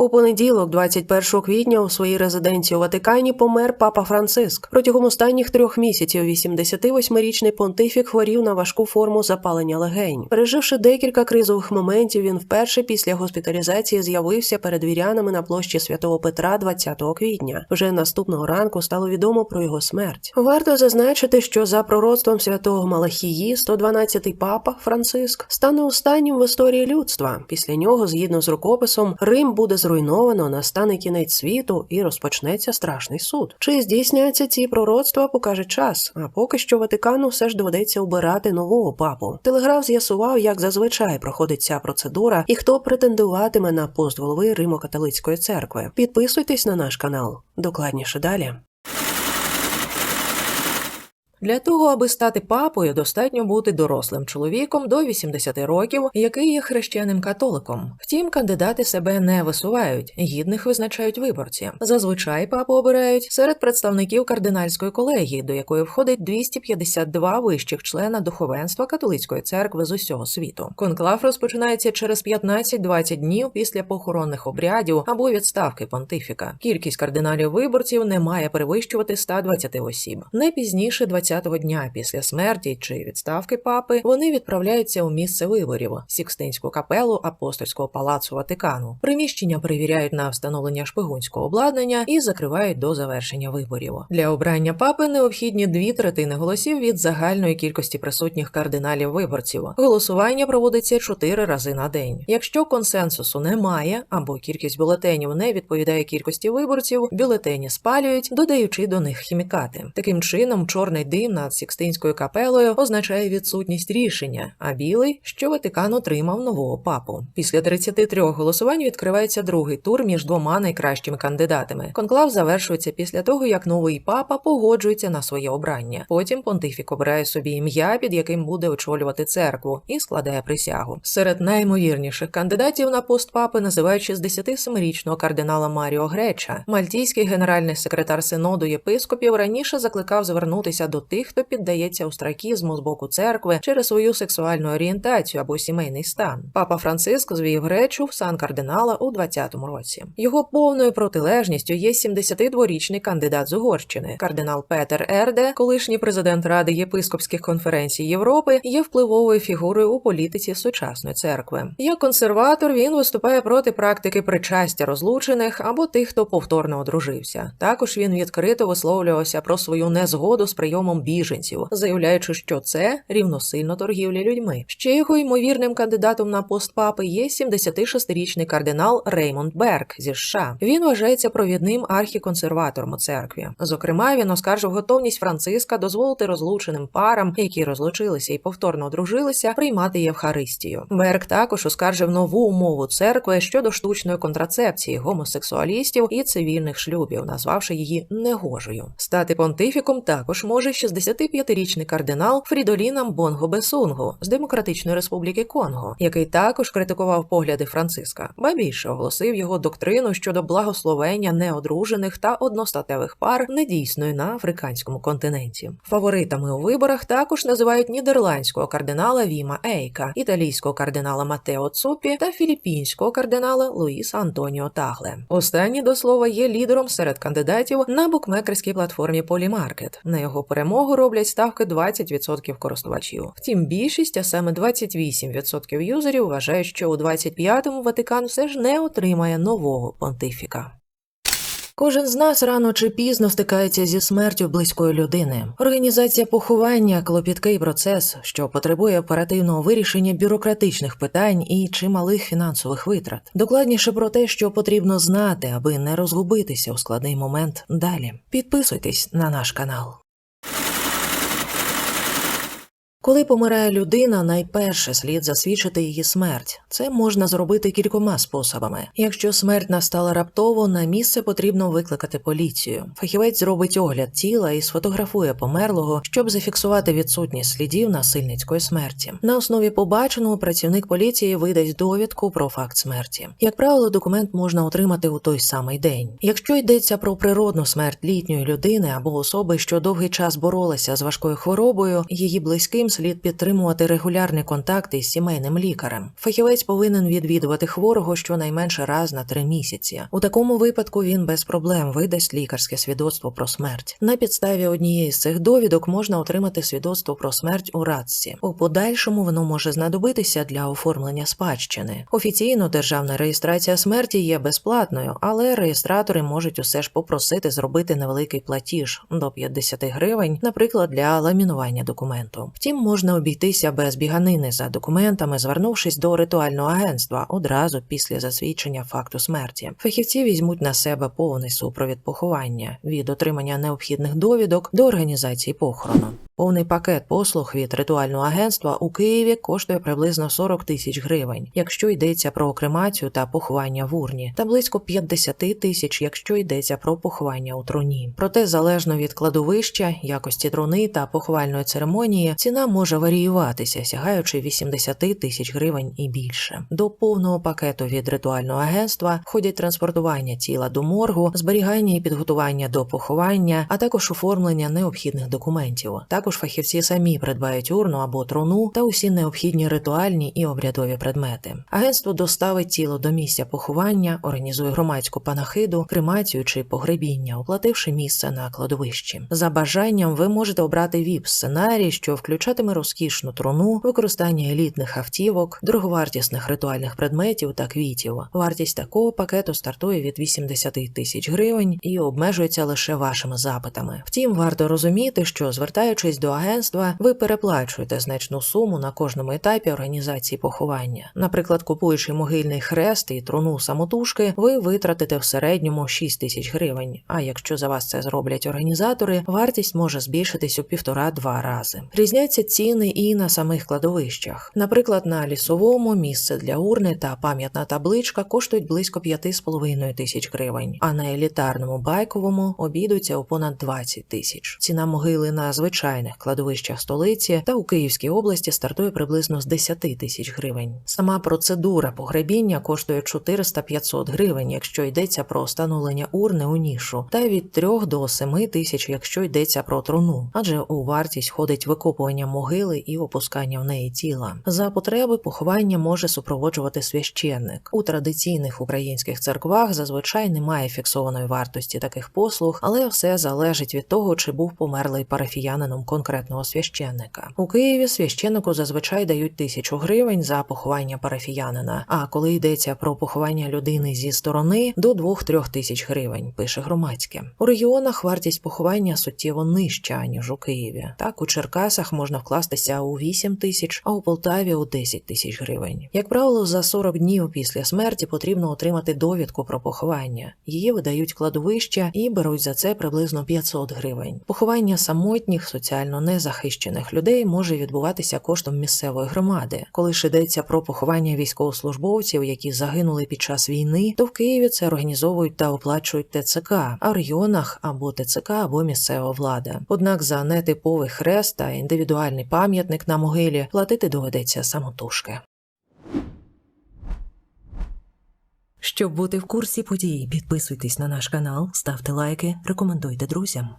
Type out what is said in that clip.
У понеділок, 21 квітня, у своїй резиденції у Ватикані помер папа Франциск. Протягом останніх трьох місяців 88-річний понтифік хворів на важку форму запалення легень. Переживши декілька кризових моментів, він вперше після госпіталізації з'явився перед вірянами на площі святого Петра 20 квітня. Вже наступного ранку стало відомо про його смерть. Варто зазначити, що за пророцтвом святого Малахії, 112-й папа Франциск стане останнім в історії людства. Після нього, згідно з рукописом, Рим буде зруйновано, настане кінець світу і розпочнеться страшний суд. Чи здійсняться ці пророцтва, покаже час. А поки що Ватикану все ж доведеться обирати нового папу. Телеграф з'ясував, як зазвичай проходить ця процедура і хто претендуватиме на пост голови Римо-католицької церкви. Підписуйтесь на наш канал. Докладніше далі. Для того, аби стати папою, достатньо бути дорослим чоловіком до 80 років, який є хрещеним католиком. Втім, кандидати себе не висувають, гідних визначають виборці. Зазвичай папу обирають серед представників кардинальської колегії, до якої входить 252 вищих члена духовенства католицької церкви з усього світу. Конклав розпочинається через 15-20 днів після похоронних обрядів або відставки понтифіка. Кількість кардиналів виборців не має перевищувати 120 осіб. Не пізніше 20-го дня після смерті чи відставки папи вони відправляються у місце виборів Сікстинську капелу апостольського палацу Ватикану. Приміщення перевіряють на встановлення шпигунського обладнання і закривають до завершення виборів. Для обрання папи необхідні дві третини голосів від загальної кількості присутніх кардиналів виборців. Голосування проводиться чотири рази на день. Якщо консенсусу немає або кількість бюлетенів не відповідає кількості виборців, бюлетені спалюють, додаючи до них хімікати. Таким чином, чорний дим над Сікстинською капелою означає відсутність рішення, а білий, що Ватикан отримав нового папу. Після 33 голосувань відкривається другий тур між двома найкращими кандидатами. Конклав завершується після того, як новий папа погоджується на своє обрання. Потім понтифік обирає собі ім'я, під яким буде очолювати церкву, і складає присягу. Серед наймовірніших кандидатів на пост папи називають 67-річного кардинала Маріо Греча. Мальтійський генеральний секретар синоду єпископів раніше закликав звернутися до тих, хто піддається остракізму з боку церкви через свою сексуальну орієнтацію або сімейний стан. Папа Франциск звів Гречу в сан кардинала у 20-му році. Його повною протилежністю є 72-річний кандидат з Угорщини. Кардинал Петер Ерде, колишній президент Ради єпископських конференцій Європи, є впливовою фігурою у політиці сучасної церкви. Як консерватор він виступає проти практики причастя розлучених або тих, хто повторно одружився. Також він відкрито висловлювався про свою незгоду з прийомом біженців, заявляючи, що це рівносильно торгівлі людьми. Ще його ймовірним кандидатом на пост папи є 76-річний кардинал Реймонд Берг зі США. Він вважається провідним архіконсерватором у церкві. Зокрема, він оскаржив готовність Франциска дозволити розлученим парам, які розлучилися і повторно одружилися, приймати Євхаристію. Берг також оскаржив нову умову церкви щодо штучної контрацепції гомосексуалістів і цивільних шлюбів, назвавши її негожою. Стати понтифіком також може 65-річний кардинал Фрідолінам Бонго Бесунгу з Демократичної Республіки Конго, який також критикував погляди Франциска, ба більше оголосив його доктрину щодо благословення неодружених та одностатевих пар недійсною на африканському континенті. Фаворитами у виборах також називають нідерландського кардинала Віма Ейка, італійського кардинала Матео Цупі та філіппінського кардинала Луїса Антоніо Тагле. Останній до слова є лідером серед кандидатів на букмекерській платформі Polymarket. На його перемогу роблять ставки 20% користувачів. Втім, більшість, а саме 28% юзерів, вважають, що у 25-му Ватикан все ж не отримає нового понтифіка. Кожен з нас рано чи пізно стикається зі смертю близької людини. Організація поховання клопіткий процес, що потребує оперативного вирішення бюрократичних питань і чималих фінансових витрат. Докладніше про те, що потрібно знати, аби не розгубитися у складний момент далі. Підписуйтесь на наш канал. Коли помирає людина, найперше слід засвідчити її смерть. Це можна зробити кількома способами. Якщо смерть настала раптово, на місце потрібно викликати поліцію. Фахівець зробить огляд тіла і сфотографує померлого, щоб зафіксувати відсутність слідів насильницької смерті. На основі побаченого працівник поліції видасть довідку про факт смерті. Як правило, документ можна отримати у той самий день. Якщо йдеться про природну смерть літньої людини або особи, що довгий час боролися з важкою хворобою, її близьким Слід підтримувати регулярні контакти із сімейним лікарем. Фахівець повинен відвідувати хворого щонайменше раз на три місяці. У такому випадку він без проблем видасть лікарське свідоцтво про смерть. На підставі однієї з цих довідок можна отримати свідоцтво про смерть у радці. У подальшому воно може знадобитися для оформлення спадщини. Офіційно державна реєстрація смерті є безплатною, але реєстратори можуть усе ж попросити зробити невеликий платіж до 50 гривень, наприклад, для ламінування документу. Втім, можна обійтися без біганини за документами, звернувшись до ритуального агентства одразу після засвідчення факту смерті. Фахівці візьмуть на себе повний супровід поховання від отримання необхідних довідок до організації похорону. Повний пакет послуг від ритуального агентства у Києві коштує приблизно 40 тисяч гривень, якщо йдеться про кремацію та поховання в урні, та близько 50 тисяч, якщо йдеться про поховання у труні. Проте, залежно від кладовища, якості труни та поховальної церемонії, ціна може варіюватися, сягаючи 80 тисяч гривень і більше. До повного пакету від ритуального агентства входять транспортування тіла до моргу, зберігання і підготування до поховання, а також оформлення необхідних документів. Також фахівці самі придбають урну або труну та усі необхідні ритуальні і обрядові предмети. Агентство доставить тіло до місця поховання, організує громадську панахиду, кремацію чи погребіння, оплативши місце на кладовищі. За бажанням ви можете обрати віп сценарій, що включатиме розкішну труну, використання елітних автівок, дороговартісних ритуальних предметів та квітів. Вартість такого пакету стартує від 80 тисяч гривень і обмежується лише вашими запитами. Втім, варто розуміти, що звертаючись до агентства, ви переплачуєте значну суму на кожному етапі організації поховання. Наприклад, купуючи могильний хрест і труну самотужки, ви витратите в середньому 6 тисяч гривень. А якщо за вас це зроблять організатори, вартість може збільшитись у півтора-два рази. Різняться ціни і на самих кладовищах. Наприклад, на лісовому місце для урни та пам'ятна табличка коштують близько 5,5 тисяч гривень, а на елітарному байковому обійдуться у понад 20 тисяч. Ціна могили на звичайних кладовищах столиці та у Київській області стартує приблизно з 10 тисяч гривень. Сама процедура погребіння коштує 400-500 гривень, якщо йдеться про встановлення урни у нішу, та від 3 до 7 тисяч, якщо йдеться про труну, адже у вартість входить викопування могили і опускання в неї тіла. За потреби поховання може супроводжувати священник. У традиційних українських церквах зазвичай немає фіксованої вартості таких послуг, але все залежить від того, чи був померлий парафіянином конкретного священника. У Києві священнику зазвичай дають тисячу гривень за поховання парафіянина. А коли йдеться про поховання людини зі сторони до 2-3 тисяч гривень, пише громадське. У регіонах вартість поховання суттєво нижча ніж у Києві. Так у Черкасах можна вкластися у 8 тисяч, а у Полтаві у 10 тисяч гривень. Як правило, за 40 днів після смерті потрібно отримати довідку про поховання. Її видають кладовища і беруть за це приблизно 500 гривень. Поховання самотніх соціально незахищених людей може відбуватися коштом місцевої громади. Коли ж йдеться про поховання військовослужбовців, які загинули під час війни, то в Києві це організовують та оплачують ТЦК, а в регіонах або ТЦК, або місцева влада. Однак за нетиповий хрест та індивідуальний пам'ятник на могилі платити доведеться самотужки. Щоб бути в курсі подій, підписуйтесь на наш канал, ставте лайки, рекомендуйте друзям.